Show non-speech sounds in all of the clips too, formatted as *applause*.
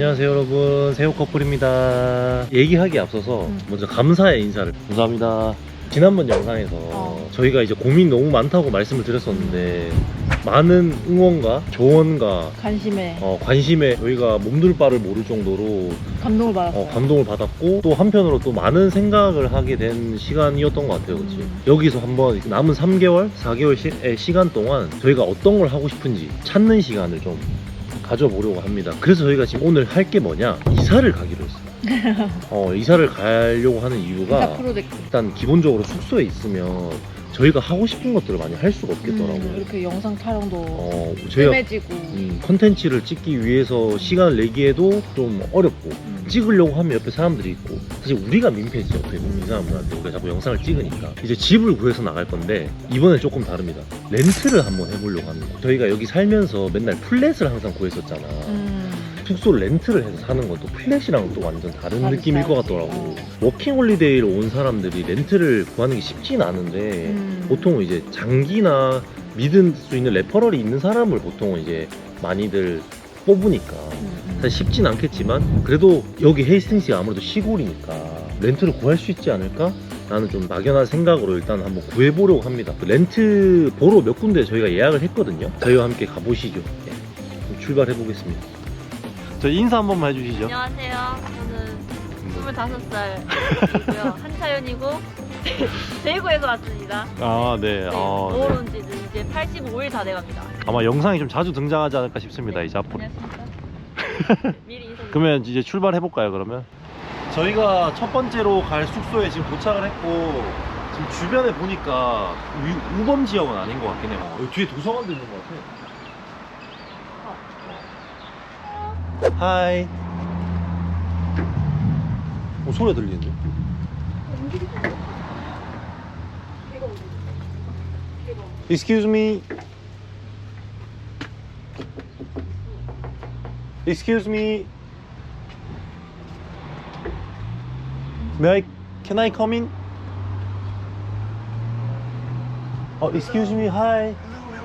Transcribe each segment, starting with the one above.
안녕하세요 여러분 새우 커플입니다 얘기하기 앞서서 음. 먼저 감사의 인사를 감사합니다 지난번 영상에서 어. 저희가 이제 고민 너무 많다고 말씀을 드렸었는데 많은 응원과 조언과 관심에 어, 관심에 저희가 몸둘 바를 모를 정도로 감동을 받았어요. 어, 감동을 받았고 또 한편으로 또 많은 생각을 하게 된 시간이었던 것 같아요 그치? 음. 여기서 한번 남은 3개월 4개월 시간 동안 저희가 어떤 걸 하고 싶은지 찾는 시간을 좀 가져보려고 합니다. 그래서 저희가 지금 오늘 할 게 뭐냐? 이사를 가기로 했어요. *laughs* 어, 이사를 가려고 하는 이유가 프로젝트. 일단 기본적으로 숙소에 있으면 저희가 하고 싶은 것들을 많이 할 수가 없겠더라고요 음, 이렇게 영상 촬영도 어, 저희가 뜸해지고. 음, 컨텐츠를 찍기 위해서 시간을 내기에도 좀 어렵고 음. 찍으려고 하면 옆에 사람들이 있고 사실 우리가 민폐지 어떻게 보면 이 사람들한테 우리가 자꾸 영상을 찍으니까 이제 집을 구해서 나갈 건데 이번에 조금 다릅니다 렌트를 한번 해보려고 합니다 저희가 여기 살면서 맨날 플랫을 항상 구했었잖아 음. 숙소를 렌트를 해서 사는 것도 플랫이랑 또 완전 다른 느낌일 것. 같더라고 어. 워킹 홀리데이를 온 사람들이 렌트를 구하는 게 쉽진 않은데 음. 보통은 이제 장기나 믿을 수 있는 레퍼럴이 있는 사람을 보통은 이제 많이들 뽑으니까 음, 음. 사실 쉽진 않겠지만 그래도 여기 헤이스팅스가 아무래도 시골이니까 렌트를 구할 수 있지 않을까? 라는 좀 막연한 생각으로 일단 한번 구해보려고 합니다 그 렌트 보러 몇 군데 저희가 예약을 했거든요 저희와 함께 가보시죠 예. 그럼 출발해보겠습니다 저희 인사 한 번만 해주시죠 안녕하세요. 저는 25살이고요. *laughs* 한차연이고 *laughs* 대구에서 왔습니다. 아 네 네, 모을 온 지는 이제 85일 다 돼갑니다. 아마 영상이 좀 자주 등장하지 않을까 싶습니다 이제 앞으로 안녕하십니까? *laughs* 미리 인사. 그러면 이제 출발해 볼까요 그러면? 저희가 첫 번째로 갈 숙소에 지금 도착을 했고 지금 주변에 보니까 우, 우범 지역은 아닌 것 같긴 해요. 여기 뒤에 도서관도 있는 것 같아. 하이. 어 소리 들리는데? Excuse me. Excuse me. May I, can I come in? Oh, excuse me, hi.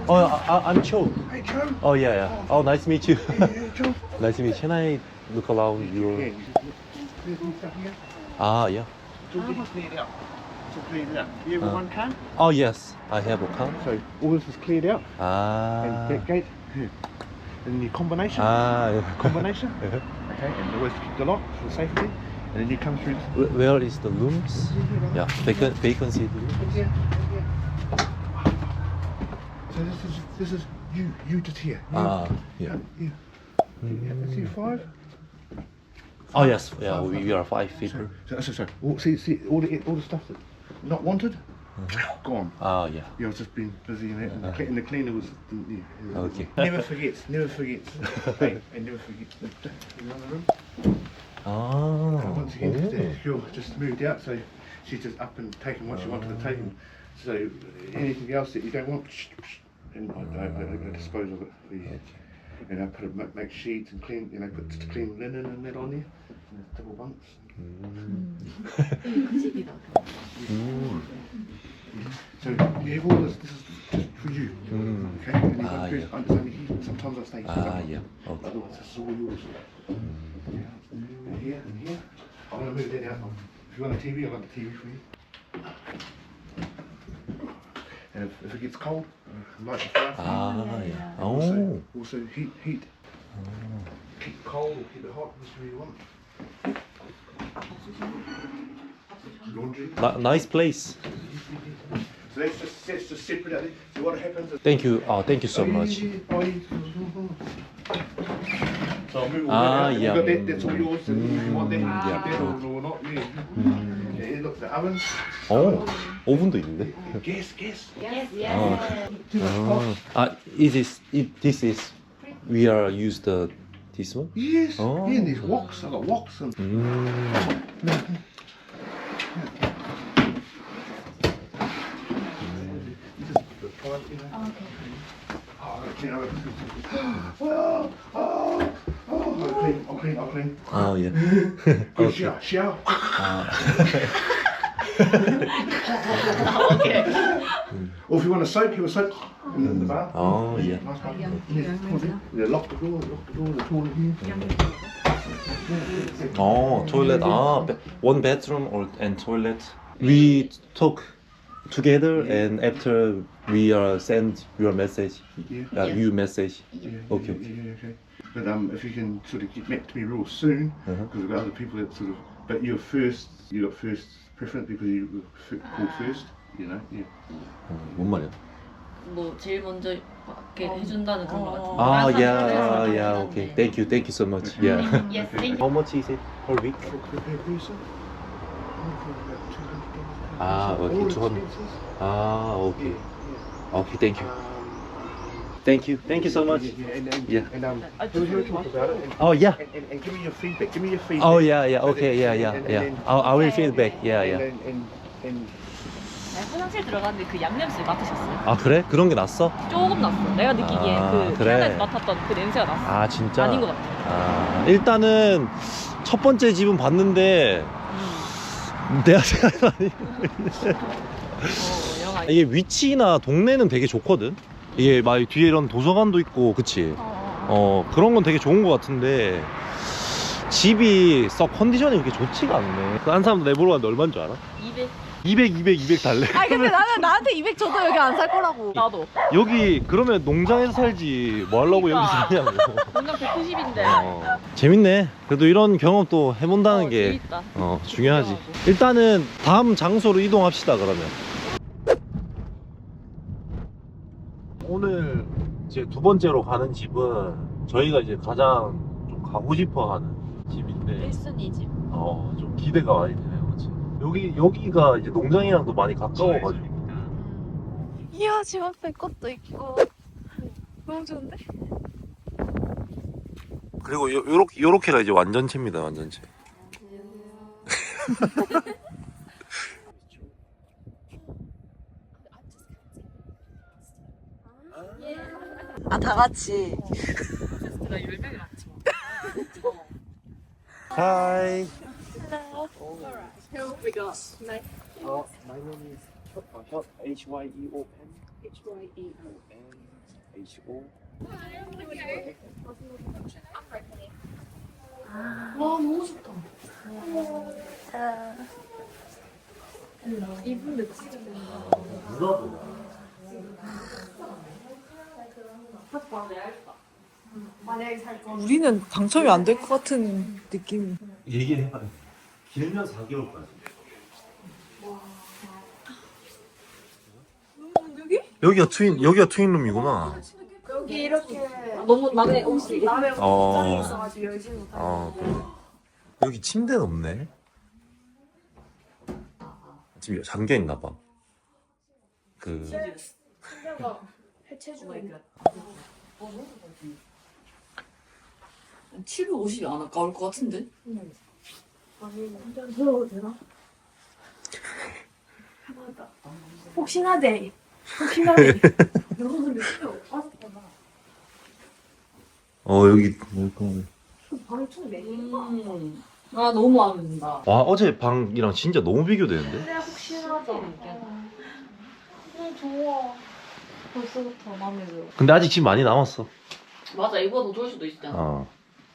Oh, I, I'm Cho. Hey, Joe. Oh, yeah, yeah. Oh, nice to meet you. Yeah, yeah, Joe. nice to meet you. Can I look around your... you just clear some stuff here. Ah, yeah. So this is cleared out. So cleared out. You have Uh. one can? Oh, yes. I have a account. So all this is cleared out. Ah. And that gate. And your combination. Ah, yeah. *laughs* Combination. *laughs* Uh-huh. Okay. And the rest keep the lock for safety. And then you come through. Wh- Where is the rooms? Yeah, vacant, vacancy room. Yeah. So this is this is you you just here. You. Ah, yeah. Yeah. yeah. See five. Oh, yes. Yeah, we, we are five people. So, so, so all, see see all the all the stuff that not wanted, gone. Ah, yeah. Yeah, I was just been busy in it, and, the, cle- and the cleaner was. Yeah, Okay. *laughs* Never forgets, never forgets. *laughs* hey, and never forgets. In another room. Ah. And once again, oh. the girl just moved out, so she's just up and taken what she wanted to take. And so anything else that you don't want, and I, I, I, I dispose of it for you. And I put a, ma- make sheets and clean, you know, put clean linen and that on there, and double bunks. Mm. So you have all this. This is just for you. Mm. Okay. And you've Ah, yeah. Only. Sometimes I stay. Ah, sometimes- yeah. Okay. Otherwise, this is all yours. Yeah. And here and here. I'm gonna move that out. If you want a TV, I've got the TV for you. And if, if it gets cold, 95. Ah, yeah. yeah. Oh. Also, heat, heat. Oh. Keep cold, keep it hot, whatever you want. Laundry. Nice place. So let's just, let's just separate it. So what happens is... Thank you. Oh, thank you so much. So ah, yeah. That, that's all yours. Mm, you want that, mm. yeah, that or not, yeah. Mm Look, the oven. 어, 오븐도 있는데. Gas, gas. Yes, yes. 아, Too much hot. 아, is this it, this is we are used the this one? Yes. Oh. Yeah, and there's woks. I got woks and. 음. Oh, okay. Oh, oh, oh, I'll clean, I'll clean, I'll clean. 아, 예. Good shower, shower. *laughs* okay. *laughs* Or if you want to soak, you have a in the- the bath. Oh, yeah. Nice. Yeah. Yeah, lock the door, lock the door, the toilet here. Oh, toilet. Ah, be- one bedroom or and toilet. We talk together, and after we are send your message, Yeah. uh, you message. Yeah, yeah, Okay, yeah, yeah, yeah, okay. But um, if you can sort of get back to me real soon, because Uh-huh. we've got other people that sort of. But you're first. You got first preference because you were f- called first. You know. Yeah. 어, 뭔 말이야? 뭐 제일 먼저 받게 해준다는 그런 거 같은데. 아, 다른 yeah, 사람들은 yeah, 그렇긴 okay. 한데. Thank you, thank you so much. Yeah. Yes, Okay. thank you. How much is it per week? For per person. only for about $200 per Ah, person. okay, All 200. expenses. Ah, Yeah, okay. yeah. Okay, thank you. Um, Thank you. Thank you so much. Yeah, and, and, Yeah. and um, will really talk about it? And, Oh, yeah. and, and, and give me your feedback. Give me your feedback. Oh, yeah, yeah. Okay, yeah, and- yeah, and- yeah. and- I, I will Okay. feedback. Yeah, and, yeah. and, and, and 아니, 화장실 들어갔는데 그 양냄새 맡으셨어요? 아, 그래? 그런 게 났어? 조금 났어. 내가 느끼기에 아, 그 그래. 캐나다에서 맡았던 그 냄새가 났어. 아, 진짜? 아닌 것 같아. 아, 일단은 첫 번째 집은 봤는데 음. 내가 생각하니 어, 영화. 이게 위치나 동네는 되게 좋거든. 이게 막 뒤에 이런 도서관도 있고, 그치? 어, 어 그런 건 되게 좋은 것 같은데 집이 썩 컨디션이 그렇게 좋지가 않네. 한 사람도 내보러 갔는데 얼마인 줄 알아? 200. 200, 200, 200 달래. 아니 근데 나는 *laughs* 나한테 200 줘도 여기 안 살 거라고. 나도. 여기 그러면 농장에서 살지 뭐 하려고 여기 그러니까. 사냐고. 공장 190인데. 어, 재밌네. 그래도 이런 경험 또 해본다는 어, 게 재밌다. 어, 중요하지. 일단은 다음 장소로 이동합시다 그러면. 오늘 이제 두 번째로 가는 집은 저희가 이제 가장 좀 가고 싶어 하는 집인데 1순위 집. 어, 좀 기대가 많이 되네요, 그치? 여기 여기가 이제 농장이랑도 많이 가까워가지고. 이야 집 앞에 꽃도 있고 너무 좋은데? 그리고 요, 요렇게 요렇게가 이제 완전체입니다, 완전체. *laughs* 아 다 같이. 나 10명이 맞지 뭐. 하이. Uh, my name is Hyot, H Y E O N. H Y E O N. H O. 우리는 당첨이 안 될 것 같은 느낌. 얘기해봐. 길면 4개월까지. 여기? 여기가 트윈 여기가 트윈룸이구나. 여기 이렇게 너무 남의 옷이. 남의 어. 있어가지고 못하고 어 그래. 여기 침대는 없네. 지금 잠겨 있나 봐. 그 침대가 해체 중에 750이 안 아까울 것 같은데? 아니 완전 들어도 되나? 편하다 혹시나대 혹시나대 여러분들 필요 빠졌구나 어 여기 여기. 방이 총 4개인가? 음. 아, 너무 마음에 든다. 와 어제 방이랑 진짜 너무 비교되는데? 근데 혹시나대 음 좋아 벌써부터 마음에 들어. 근데 아직 집 많이 남았어. 맞아, 이거보다 더 좋을 수도 있잖아. 어.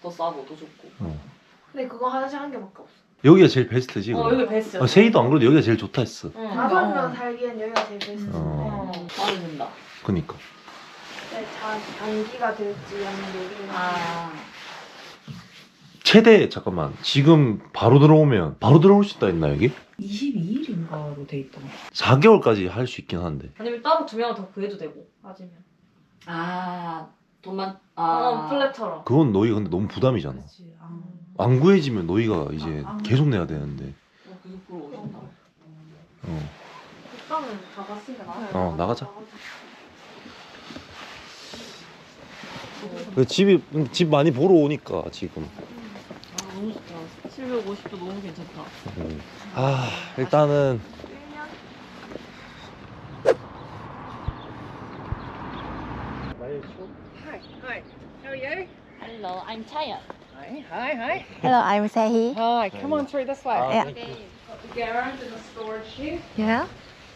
더 싸고, 더 좋고. 근데 그거 화장실 한 개밖에 없어 여기가 제일 베스트지. 어, 그럼. 여기 베스트야. 어, 세이도 안 그래도 여기가 제일 좋다 했어. 응. 다섯 명 살기엔 여기가 제일 베스트 어. 어, 마음에 든다. 그니까. 네, 자, 단기가 될지 아니면 여기는 아. 최대 잠깐만 지금 바로 들어오면 바로 들어올 수 있다 했나 여기? 22일인가로 돼 있다. 4개월까지 할 수 있긴 한데. 아니면 따로 두 명을 더 구해도 되고. 맞으면 아, 돈만. 아. 어 플랫처럼 그건 너희 근데 너무 부담이잖아. 그렇지. 아. 안 구해지면 너희가 이제 아, 아. 계속 내야 되는데. 어, 부러워. 어. 국가는 다 갔으니까 나 어, 나가자. 그 집이 집 많이 보러 오니까 지금. 아, 너무 좋다. 750도 너무 괜찮다. 음. 아 일단은 Hi, hi. How are you? Hello, I'm tired. Hi, hi, hi. Hello, I'm Sahi. Hi, come on through this way. Yeah. The garage and the storage shed. Yeah.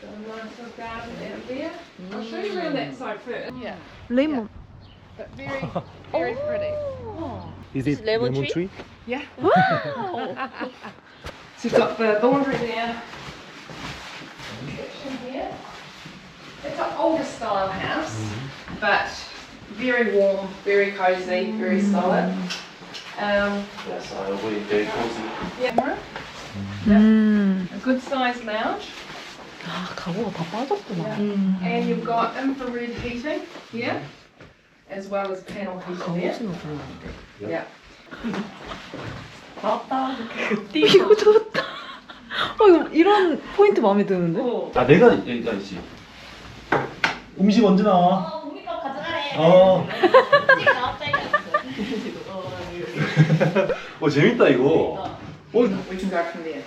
Got a nice little garden out there. I'll show you around that side first. Yeah. 레몬. but very, *laughs* very pretty. Is it lemon lemon tree? Yeah. so *laughs* you've got the laundry there. Kitchen here. It's an older style house, but very warm, very cozy, very solid. Um, Yes, I agree. Very cozy. yeah, 음. a good sized lounge. 아, 가구가 다 빠졌구나. And you've got infrared heating here, As well as panel heating there. Yeah. 이거 좋다. 어, 이거 이런 포인트 마음에 드는데? 아 내가 여기까지. 음식 언제 나와? 우리가 가져가래. 어. 나왔다 어 재밌다 이거. We can go from there.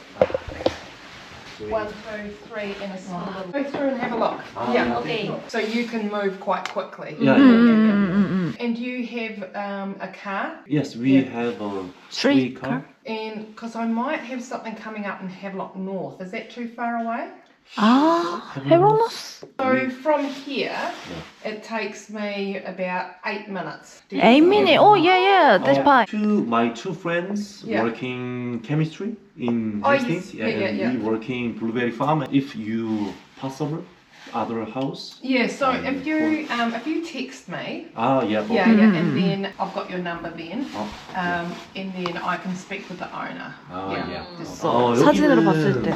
One, two, three, and a small. Go through and have a look. Yeah. Okay. So you can move quite quickly. Yeah, 음, yeah, 음, 음, 음. And you have um, a car? Yes, we yeah. have um, a three, car. And because I might have something coming up in Havelock North. Is that too far away? Ah, Havelock. So from here, yeah. it takes me about eight minutes. Eight minutes? Oh yeah, yeah, uh, that's fine. Uh, two, my two friends yeah. working chemistry in oh, Hastings, and yes. yeah, yeah, yeah, we working blueberry farm. If you possible, other house. Yeah. So if you um, if you text me, Ah, yeah. yeah, okay. yeah, and then I've got your number then, 어, um, and then I can speak with the owner. 아, yeah. 예. Just- 어, 사진으로 봤을 때.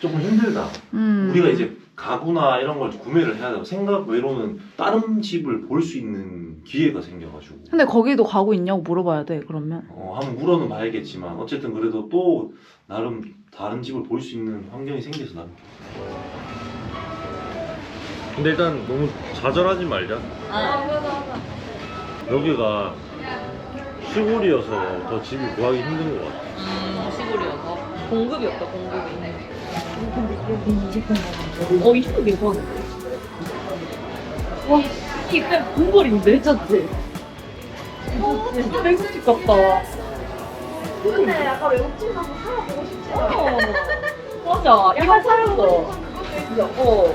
조금 힘들다. 음. 우리가 이제 가구나 이런 걸 구매를 해야 되고 생각 외로는 다른 집을 볼 수 있는 기회가 생겨가지고 근데 거기도 가구 있냐고 물어봐야 돼, 그러면. 어, 한번 물어는 봐야겠지만 어쨌든 그래도 또 나름 다른 집을 볼 수 있는 환경이 생겨서 나는 근데 일단 너무 좌절하지 말자 여기가 시골이어서 더 집을 구하기 힘든 것 같아 음, 시골이어서. 공급이 없다, 공급이. 어, 이거 괜찮은데? 와, 이게? 어, 진짜 백수집 같다. 근데 약간 외국집 가서 살아보고 싶지 않아? 어, 맞아. 이거 살았어. 진짜, 어.